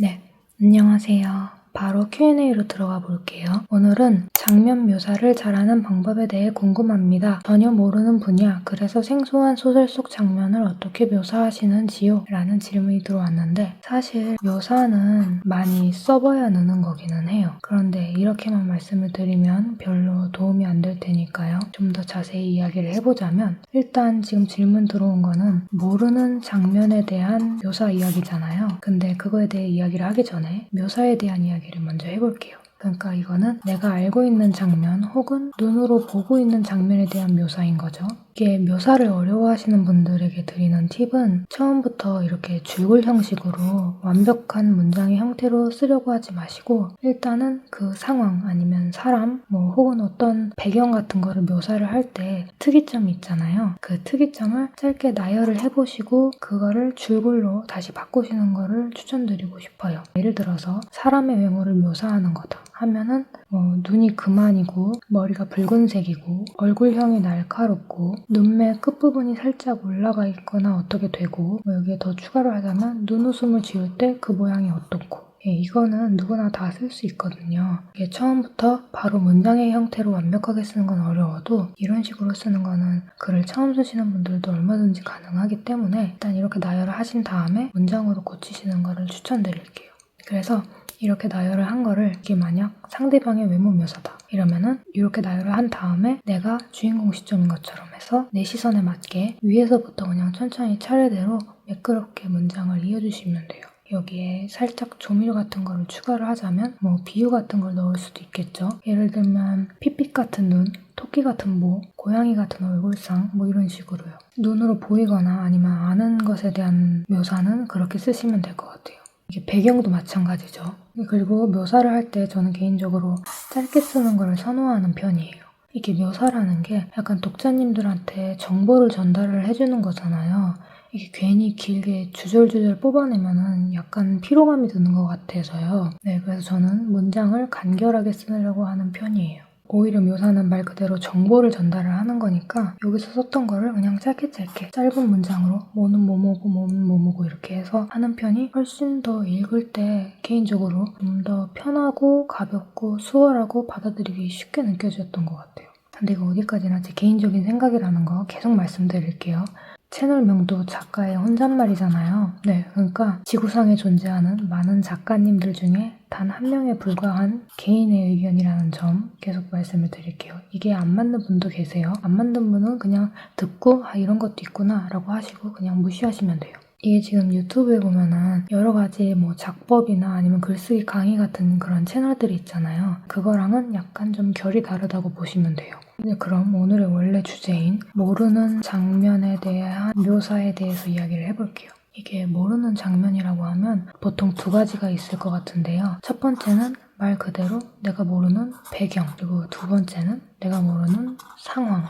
네, 안녕하세요. 바로 Q&A로 들어가 볼게요. 오늘은 장면 묘사를 잘하는 방법에 대해 궁금합니다. 전혀 모르는 분야, 그래서 생소한 소설 속 장면을 어떻게 묘사하시는지요? 라는 질문이 들어왔는데 사실 묘사는 많이 써봐야 느는 거기는 해요. 그런데 이렇게만 말씀을 드리면 별로 도움이 안 될 테니까요. 좀 더 자세히 이야기를 해보자면 일단 지금 질문 들어온 거는 모르는 장면에 대한 묘사 이야기잖아요. 근데 그거에 대해 이야기를 하기 전에 묘사에 대한 이야기 를 먼저 해볼게요. 그러니까 이거는 내가 알고 있는 장면 혹은 눈으로 보고 있는 장면에 대한 묘사인 거죠. 이게 묘사를 어려워하시는 분들에게 드리는 팁은 처음부터 이렇게 줄글 형식으로 완벽한 문장의 형태로 쓰려고 하지 마시고 일단은 그 상황 아니면 사람 뭐 혹은 어떤 배경 같은 거를 묘사를 할 때 특이점이 있잖아요. 그 특이점을 짧게 나열을 해보시고 그거를 줄글로 다시 바꾸시는 거를 추천드리고 싶어요. 예를 들어서 사람의 외모를 묘사하는 거다 하면은 뭐 눈이 그만이고 머리가 붉은색이고 얼굴형이 날카롭고 눈매 끝부분이 살짝 올라가 있거나 어떻게 되고 뭐 여기에 더 추가를 하자면 눈웃음을 지을 때 그 모양이 어떻고 예, 이거는 누구나 다 쓸 수 있거든요. 이게 처음부터 바로 문장의 형태로 완벽하게 쓰는 건 어려워도 이런 식으로 쓰는 거는 글을 처음 쓰시는 분들도 얼마든지 가능하기 때문에 일단 이렇게 나열을 하신 다음에 문장으로 고치시는 거를 추천드릴게요. 그래서 이렇게 나열을 한 거를 이게 만약 상대방의 외모 묘사다 이러면은 이렇게 나열을 한 다음에 내가 주인공 시점인 것처럼 해서 내 시선에 맞게 위에서부터 그냥 천천히 차례대로 매끄럽게 문장을 이어주시면 돼요. 여기에 살짝 조미료 같은 거를 추가를 하자면 뭐 비유 같은 걸 넣을 수도 있겠죠. 예를 들면 핏빛 같은 눈, 토끼 같은 목, 고양이 같은 얼굴상 뭐 이런 식으로요. 눈으로 보이거나 아니면 아는 것에 대한 묘사는 그렇게 쓰시면 될 것 같아요. 이게 배경도 마찬가지죠. 그리고 묘사를 할 때 저는 개인적으로 짧게 쓰는 걸 선호하는 편이에요. 이게 묘사라는 게 약간 독자님들한테 정보를 전달을 해주는 거잖아요. 이게 괜히 길게 주절주절 뽑아내면은 약간 피로감이 드는 것 같아서요. 네, 그래서 저는 문장을 간결하게 쓰려고 하는 편이에요. 오히려 묘사는 말 그대로 정보를 전달을 하는 거니까 여기서 썼던 거를 그냥 짧게 짧게 짧은 문장으로 뭐는 뭐뭐고 뭐는 뭐뭐고 이렇게 해서 하는 편이 훨씬 더 읽을 때 개인적으로 좀 더 편하고 가볍고 수월하고 받아들이기 쉽게 느껴졌던 것 같아요. 근데 이거 어디까지나 제 개인적인 생각이라는 거 계속 말씀드릴게요. 채널명도 작가의 혼잣말이잖아요. 네, 그러니까 지구상에 존재하는 많은 작가님들 중에 단 한 명에 불과한 개인의 의견이라는 점 계속 말씀을 드릴게요. 이게 안 맞는 분도 계세요. 안 맞는 분은 그냥 듣고 아 이런 것도 있구나 라고 하시고 그냥 무시하시면 돼요. 이게 지금 유튜브에 보면은 여러 가지 뭐 작법이나 아니면 글쓰기 강의 같은 그런 채널들이 있잖아요. 그거랑은 약간 좀 결이 다르다고 보시면 돼요. 이제 그럼 오늘의 원래 주제인 모르는 장면에 대한 묘사에 대해서 이야기를 해볼게요. 이게 모르는 장면이라고 하면 보통 두 가지가 있을 것 같은데요. 첫 번째는 말 그대로 내가 모르는 배경, 그리고 두 번째는 내가 모르는 상황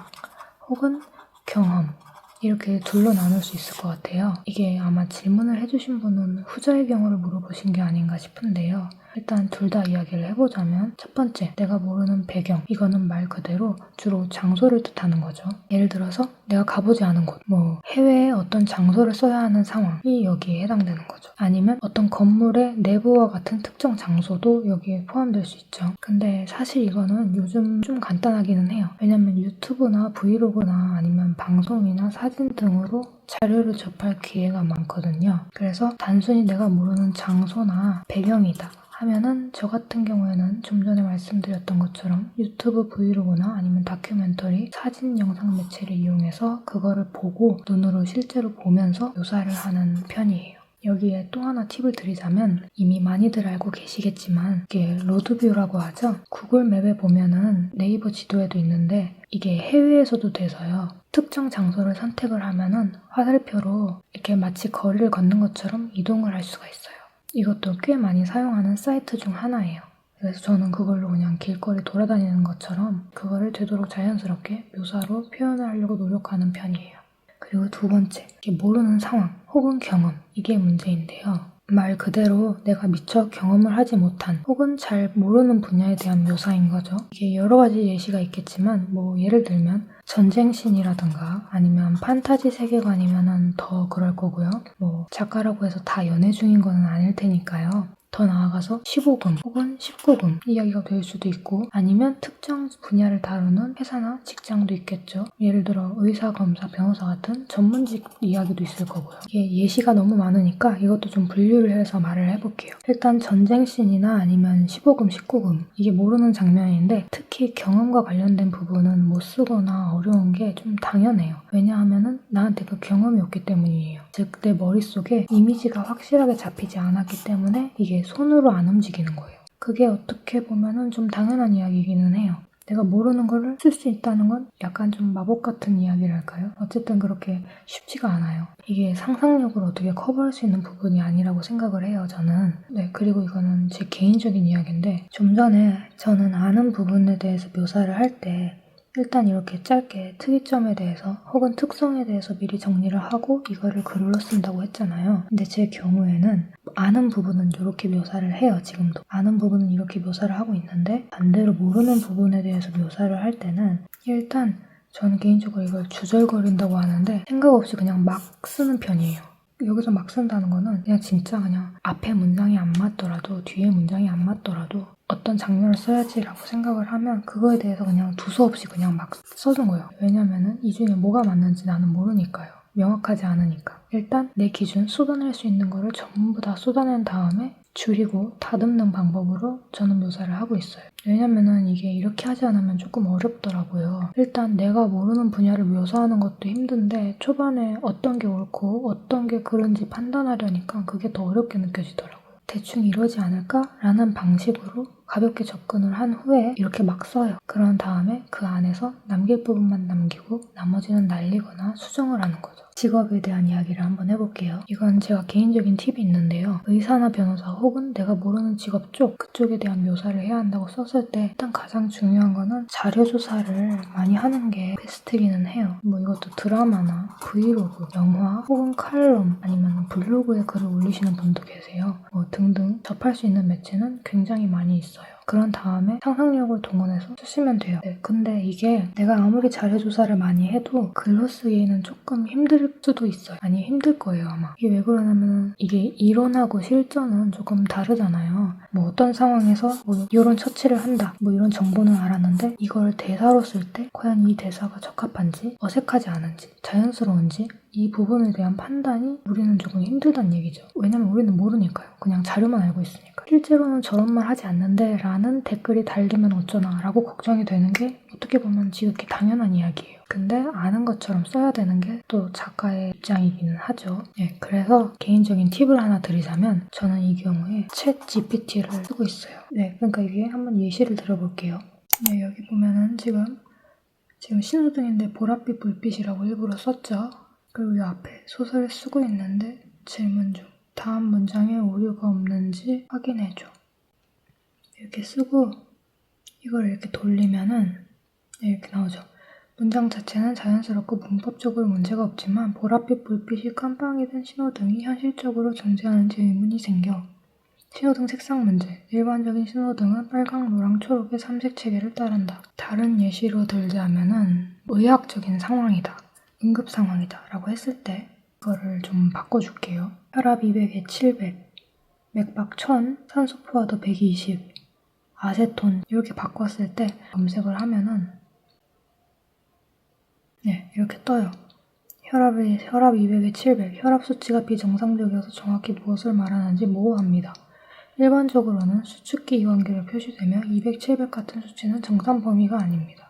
혹은 경험. 이렇게 둘로 나눌 수 있을 것 같아요. 이게 아마 질문을 해주신 분은 후자의 경우를 물어보신 게 아닌가 싶은데요. 일단 둘 다 이야기를 해보자면 첫 번째, 내가 모르는 배경. 이거는 말 그대로 주로 장소를 뜻하는 거죠. 예를 들어서 내가 가보지 않은 곳, 뭐 해외에 어떤 장소를 써야 하는 상황이 여기에 해당되는 거죠. 아니면 어떤 건물의 내부와 같은 특정 장소도 여기에 포함될 수 있죠. 근데 사실 이거는 요즘 좀 간단하기는 해요. 왜냐면 유튜브나 브이로그나 아니면 방송이나 사진 등으로 자료를 접할 기회가 많거든요. 그래서 단순히 내가 모르는 장소나 배경이다. 하면은 저 같은 경우에는 좀 전에 말씀드렸던 것처럼 유튜브 브이로그나 아니면 다큐멘터리, 사진, 영상 매체를 이용해서 그거를 보고 눈으로 실제로 보면서 묘사를 하는 편이에요. 여기에 또 하나 팁을 드리자면 이미 많이들 알고 계시겠지만 이게 로드뷰라고 하죠. 구글 맵에 보면은 네이버 지도에도 있는데 이게 해외에서도 돼서요. 특정 장소를 선택을 하면은 화살표로 이렇게 마치 거리를 걷는 것처럼 이동을 할 수가 있어요. 이것도 꽤 많이 사용하는 사이트 중 하나예요. 그래서 저는 그걸로 그냥 길거리 돌아다니는 것처럼 그거를 되도록 자연스럽게 묘사로 표현을 하려고 노력하는 편이에요. 그리고 두 번째, 모르는 상황 혹은 경험 이게 문제인데요. 말 그대로 내가 미처 경험을 하지 못한 혹은 잘 모르는 분야에 대한 묘사인 거죠. 이게 여러 가지 예시가 있겠지만 뭐 예를 들면 전쟁신이라든가 아니면 판타지 세계관이면은 더 그럴 거고요. 뭐 작가라고 해서 다 연애 중인 거는 아닐 테니까요. 더 나아가서 15금 혹은 19금 이야기가 될 수도 있고 아니면 특정 분야를 다루는 회사나 직장도 있겠죠. 예를 들어 의사, 검사, 변호사 같은 전문직 이야기도 있을 거고요. 이게 예시가 너무 많으니까 이것도 좀 분류를 해서 말을 해볼게요. 일단 전쟁씬이나 아니면 15금, 19금 이게 모르는 장면인데 특히 경험과 관련된 부분은 못 쓰거나 어려운 게 좀 당연해요. 왜냐하면은 나한테 그 경험이 없기 때문이에요. 즉 내 머릿속에 이미지가 확실하게 잡히지 않았기 때문에 이게 손으로 안 움직이는 거예요. 그게 어떻게 보면은 좀 당연한 이야기이기는 해요. 내가 모르는 거를 쓸 수 있다는 건 약간 좀 마법 같은 이야기랄까요? 어쨌든 그렇게 쉽지가 않아요. 이게 상상력을 어떻게 커버할 수 있는 부분이 아니라고 생각을 해요, 저는. 네, 그리고 이거는 제 개인적인 이야기인데, 좀 전에 저는 아는 부분에 대해서 묘사를 할 때, 일단 이렇게 짧게 특이점에 대해서 혹은 특성에 대해서 미리 정리를 하고 이거를 글로 쓴다고 했잖아요. 근데 제 경우에는 아는 부분은 이렇게 묘사를 해요, 지금도. 아는 부분은 이렇게 묘사를 하고 있는데 반대로 모르는 부분에 대해서 묘사를 할 때는 일단 저는 개인적으로 이걸 주절거린다고 하는데 생각 없이 그냥 막 쓰는 편이에요. 여기서 막 쓴다는 거는 그냥 진짜 그냥 앞에 문장이 안 맞더라도 뒤에 문장이 안 맞더라도 어떤 장면을 써야지라고 생각을 하면 그거에 대해서 그냥 두서없이 그냥 막 써준 거예요. 왜냐면은 이 중에 뭐가 맞는지 나는 모르니까요. 명확하지 않으니까. 일단 내 기준 쏟아낼 수 있는 거를 전부 다 쏟아낸 다음에 줄이고 다듬는 방법으로 저는 묘사를 하고 있어요. 왜냐면은 이게 이렇게 하지 않으면 조금 어렵더라고요. 일단 내가 모르는 분야를 묘사하는 것도 힘든데 초반에 어떤 게 옳고 어떤 게 그른지 판단하려니까 그게 더 어렵게 느껴지더라고요. 대충 이러지 않을까라는 방식으로 가볍게 접근을 한 후에 이렇게 막 써요. 그런 다음에 그 안에서 남길 부분만 남기고 나머지는 날리거나 수정을 하는 거죠. 직업에 대한 이야기를 한번 해볼게요. 이건 제가 개인적인 팁이 있는데요. 의사나 변호사 혹은 내가 모르는 직업 쪽 그쪽에 대한 묘사를 해야 한다고 썼을 때 일단 가장 중요한 거는 자료 조사를 많이 하는 게 베스트기는 해요. 뭐 이것도 드라마나 브이로그, 영화 혹은 칼럼 아니면 블로그에 글을 올리시는 분도 계세요. 뭐 등등 접할 수 있는 매체는 굉장히 많이 있어요. 그런 다음에 상상력을 동원해서 쓰시면 돼요. 네, 근데 이게 내가 아무리 자료 조사를 많이 해도 글로 쓰기에는 조금 힘들 수도 있어요. 아니 힘들 거예요 아마. 이게 왜 그러냐면 이게 이론하고 실전은 조금 다르잖아요. 뭐 어떤 상황에서 뭐 이런 처치를 한다. 뭐 이런 정보는 알았는데 이걸 대사로 쓸 때 과연 이 대사가 적합한지 어색하지 않은지 자연스러운지 이 부분에 대한 판단이 우리는 조금 힘들다는 얘기죠. 왜냐면 우리는 모르니까요. 그냥 자료만 알고 있으니까. 실제로는 저런 말 하지 않는데 라는 댓글이 달리면 어쩌나 라고 걱정이 되는 게 어떻게 보면 지극히 당연한 이야기예요. 근데 아는 것처럼 써야 되는 게 또 작가의 입장이기는 하죠. 네, 그래서 개인적인 팁을 하나 드리자면 저는 이 경우에 챗 GPT를 쓰고 있어요. 네, 그러니까 이게 한번 예시를 들어볼게요. 네, 여기 보면은 지금 지금 신호등인데 보랏빛 불빛이라고 일부러 썼죠. 그리고 이 앞에 소설을 쓰고 있는데 질문 중 다음 문장에 오류가 없는지 확인해줘. 이렇게 쓰고 이걸 이렇게 돌리면은 이렇게 나오죠. 문장 자체는 자연스럽고 문법적으로 문제가 없지만 보랏빛 불빛이 깜빵이 된 신호등이 현실적으로 존재하는지 의문이 생겨. 신호등 색상 문제. 일반적인 신호등은 빨강, 노랑, 초록의 삼색 체계를 따른다. 다른 예시로 들자면은 의학적인 상황이다. 응급 상황이다. 라고 했을 때 이거를 좀 바꿔줄게요. 혈압 200에 700, 맥박 1000, 산소 포화도 120, 아세톤 이렇게 바꿨을 때 검색을 하면은 네 이렇게 떠요. 혈압이 혈압 200에 700, 혈압 수치가 비정상적이어서 정확히 무엇을 말하는지 모호합니다. 일반적으로는 수축기 이완기로 표시되며 200, 700 같은 수치는 정상 범위가 아닙니다.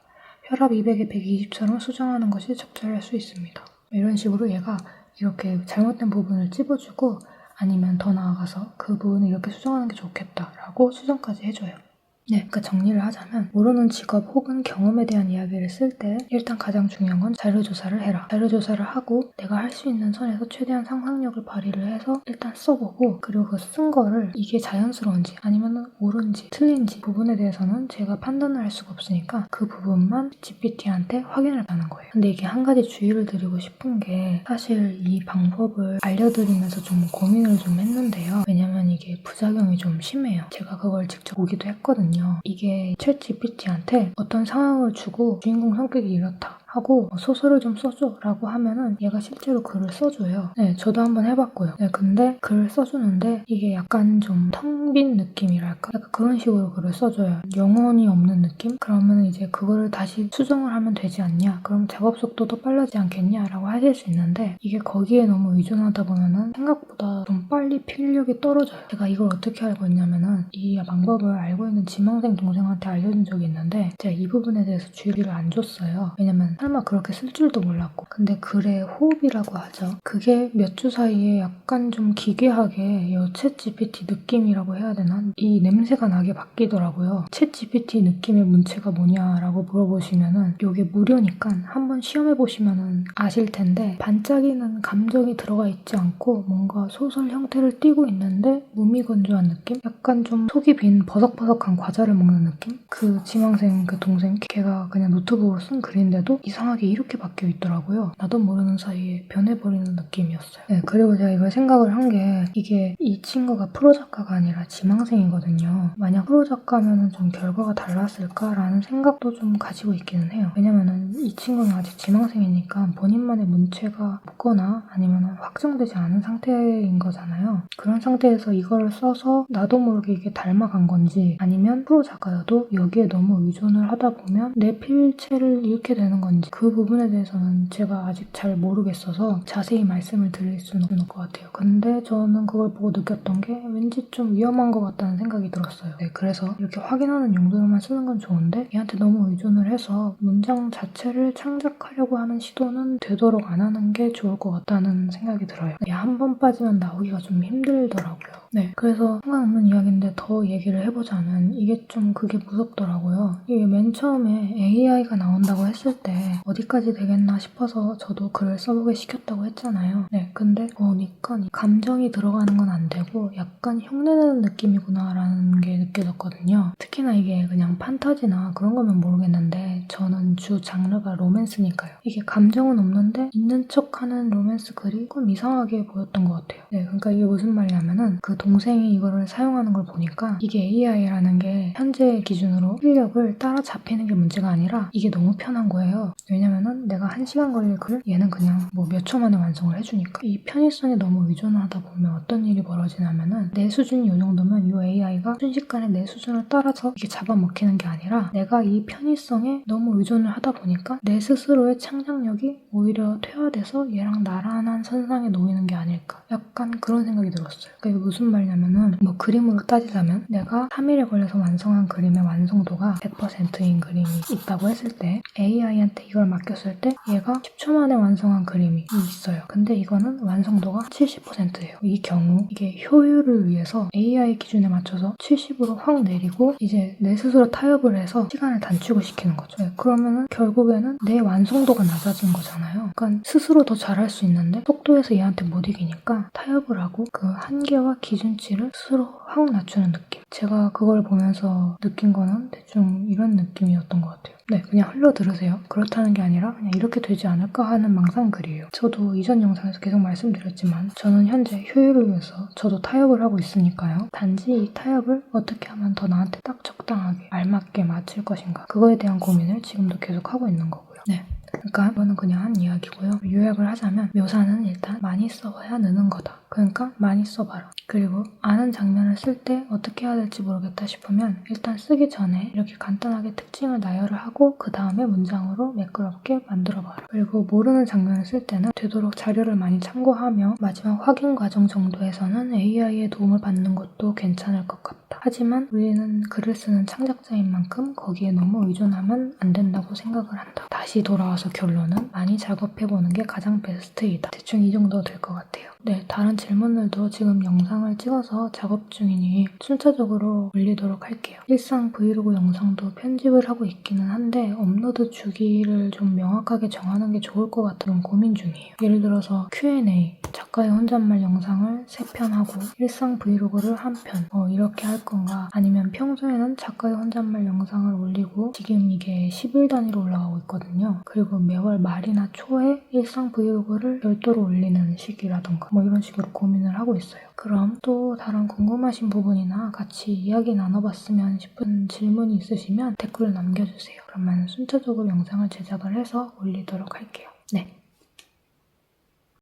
혈압 200에 120처럼 수정하는 것이 적절할 수 있습니다. 이런 식으로 얘가 이렇게 잘못된 부분을 찝어주고 아니면 더 나아가서 그 부분을 이렇게 수정하는 게 좋겠다라고 수정까지 해줘요. 네, 그러니까 정리를 하자면 모르는 직업 혹은 경험에 대한 이야기를 쓸 때 일단 가장 중요한 건 자료 조사를 해라. 자료 조사를 하고 내가 할 수 있는 선에서 최대한 상상력을 발휘를 해서 일단 써보고 그리고 그 쓴 거를 이게 자연스러운지 아니면 옳은지 틀린지 부분에 대해서는 제가 판단을 할 수가 없으니까 그 부분만 GPT한테 확인을 하는 거예요. 근데 이게 한 가지 주의를 드리고 싶은 게 사실 이 방법을 알려드리면서 좀 고민을 좀 했는데요. 왜냐면 이게 부작용이 좀 심해요. 제가 그걸 직접 보기도 했거든요. 이게 챗 GPT한테 어떤 상황을 주고 주인공 성격이 이렇다. 하고 어, 소설을 좀 써줘 라고 하면은 얘가 실제로 글을 써줘요. 네, 저도 한번 해봤고요. 네, 근데 글을 써주는데 이게 약간 좀 텅 빈 느낌이랄까? 약간 그런 식으로 글을 써줘요. 영혼이 없는 느낌? 그러면 이제 그거를 다시 수정을 하면 되지 않냐? 그럼 작업 속도도 빨라지지 않겠냐 라고 하실 수 있는데 이게 거기에 너무 의존하다 보면은 생각보다 좀 빨리 필력이 떨어져요. 제가 이걸 어떻게 알고 있냐면은 이 방법을 알고 있는 지망생 동생한테 알려준 적이 있는데 제가 이 부분에 대해서 주의를 안 줬어요. 왜냐면 설마 그렇게 쓸 줄도 몰랐고 근데 글의 호흡이라고 하죠. 그게 몇 주 사이에 약간 좀 기괴하게 여챗 GPT 느낌이라고 해야 되나? 이 냄새가 나게 바뀌더라고요. 챗 GPT 느낌의 문체가 뭐냐라고 물어보시면은 이게 무료니까 한번 시험해 보시면은 아실 텐데 반짝이는 감정이 들어가 있지 않고 뭔가 소설 형태를 띠고 있는데 무미건조한 느낌? 약간 좀 속이 빈 버석버석한 과자를 먹는 느낌? 그 지망생 그 동생 걔가 그냥 노트북으로 쓴 글인데도 이상하게 이렇게 바뀌어 있더라고요. 나도 모르는 사이에 변해버리는 느낌이었어요. 네, 그리고 제가 이걸 생각을 한 게 이게 이 친구가 프로 작가가 아니라 지망생이거든요. 만약 프로 작가면은 좀 결과가 달랐을까라는 생각도 좀 가지고 있기는 해요. 왜냐면은 이 친구는 아직 지망생이니까 본인만의 문체가 없거나 아니면 확정되지 않은 상태인 거잖아요. 그런 상태에서 이거를 써서 나도 모르게 이게 닮아간 건지 아니면 프로 작가여도 여기에 너무 의존을 하다 보면 내 필체를 잃게 되는 건지 그 부분에 대해서는 제가 아직 잘 모르겠어서 자세히 말씀을 드릴 수는 없는 것 같아요. 근데 저는 그걸 보고 느꼈던 게 왠지 좀 위험한 것 같다는 생각이 들었어요. 네, 그래서 이렇게 확인하는 용도로만 쓰는 건 좋은데 얘한테 너무 의존을 해서 문장 자체를 창작하려고 하는 시도는 되도록 안 하는 게 좋을 것 같다는 생각이 들어요. 한 번 빠지면 나오기가 좀 힘들더라고요. 네, 그래서 상관없는 이야기인데 더 얘기를 해보자면 이게 좀 그게 무섭더라고요. 이게 맨 처음에 AI가 나온다고 했을 때 어디까지 되겠나 싶어서 저도 글을 써보게 시켰다고 했잖아요. 네, 근데 보니까 이 감정이 들어가는 건 안 되고 약간 흉내내는 느낌이구나라는 게 느껴졌거든요. 특히나 이게 그냥 판타지나 그런 거면 모르겠는데 저는 주 장르가 로맨스니까요. 이게 감정은 없는데 있는 척하는 로맨스 글이 조금 이상하게 보였던 것 같아요. 네, 그러니까 이게 무슨 말이냐면은 그 동생이 이거를 사용하는 걸 보니까 이게 AI라는 게 현재 기준으로 실력을 따라잡히는 게 문제가 아니라 이게 너무 편한 거예요. 왜냐면은 내가 한 시간 걸릴 글 얘는 그냥 뭐 몇 초 만에 완성을 해주니까 이 편의성에 너무 의존을 하다 보면 어떤 일이 벌어지냐면은 내 수준이 이 정도면 이 AI가 순식간에 내 수준을 따라서 이게 잡아먹히는 게 아니라 내가 이 편의성에 너무 의존을 하다 보니까 내 스스로의 창작력이 오히려 퇴화돼서 얘랑 나란한 선상에 놓이는 게 아닐까 약간 그런 생각이 들었어요. 그러니까 이게 무슨 말이냐면은 뭐 그림으로 따지자면 내가 3일에 걸려서 완성한 그림의 완성도가 100%인 그림이 있다고 했을 때 AI한테 이걸 맡겼을 때 얘가 10초 만에 완성한 그림이 있어요. 근데 이거는 완성도가 70%예요. 이 경우 이게 효율을 위해서 AI 기준에 맞춰서 70으로 확 내리고 이제 내 스스로 타협을 해서 시간을 단축을 시키는 거죠. 네, 그러면은 결국에는 내 완성도가 낮아진 거잖아요. 그러니까 스스로 더 잘할 수 있는데 속도에서 얘한테 못 이기니까 타협을 하고 그 한계와 기준 치를 스스로 확 낮추는 느낌. 제가 그걸 보면서 느낀 거는 대충 이런 느낌이었던 것 같아요. 네, 그냥 흘러 들으세요. 그렇다는 게 아니라 그냥 이렇게 되지 않을까 하는 망상글이에요. 저도 이전 영상에서 계속 말씀드렸지만 저는 현재 효율을 위해서 저도 타협을 하고 있으니까요. 단지 이 타협을 어떻게 하면 더 나한테 딱 적당하게 알맞게 맞출 것인가 그거에 대한 고민을 지금도 계속 하고 있는 거고요. 네. 그러니까 이거는 그냥 한 이야기고요. 요약을 하자면 묘사는 일단 많이 써봐야 느는 거다. 그러니까 많이 써봐라. 그리고 아는 장면을 쓸 때 어떻게 해야 될지 모르겠다 싶으면 일단 쓰기 전에 이렇게 간단하게 특징을 나열을 하고 그 다음에 문장으로 매끄럽게 만들어봐라. 그리고 모르는 장면을 쓸 때는 되도록 자료를 많이 참고하며 마지막 확인 과정 정도에서는 AI의 도움을 받는 것도 괜찮을 것 같다. 하지만 우리는 글을 쓰는 창작자인 만큼 거기에 너무 의존하면 안 된다고 생각을 한다. 다시 돌아와서 결론은 많이 작업해보는 게 가장 베스트이다. 대충 이 정도 될 것 같아요. 네, 다른 질문들도 지금 영상을 찍어서 작업 중이니 순차적으로 올리도록 할게요. 일상 브이로그 영상도 편집을 하고 있기는 한데 업로드 주기를 좀 명확하게 정하는 게 좋을 것 같은 고민 중이에요. 예를 들어서 Q&A, 작가의 혼잣말 영상을 3편 하고 일상 브이로그를 한 편, 어, 이렇게 할 건가 아니면 평소에는 작가의 혼잣말 영상을 올리고 지금 이게 10일 단위로 올라가고 있거든요. 그리고 매월 말이나 초에 일상 브이로그를 별도로 올리는 시기라던가 뭐 이런 식으로 고민을 하고 있어요. 그럼 또 다른 궁금하신 부분이나 같이 이야기 나눠봤으면 싶은 질문이 있으시면 댓글을 남겨주세요. 그러면 순차적으로 영상을 제작을 해서 올리도록 할게요. 네.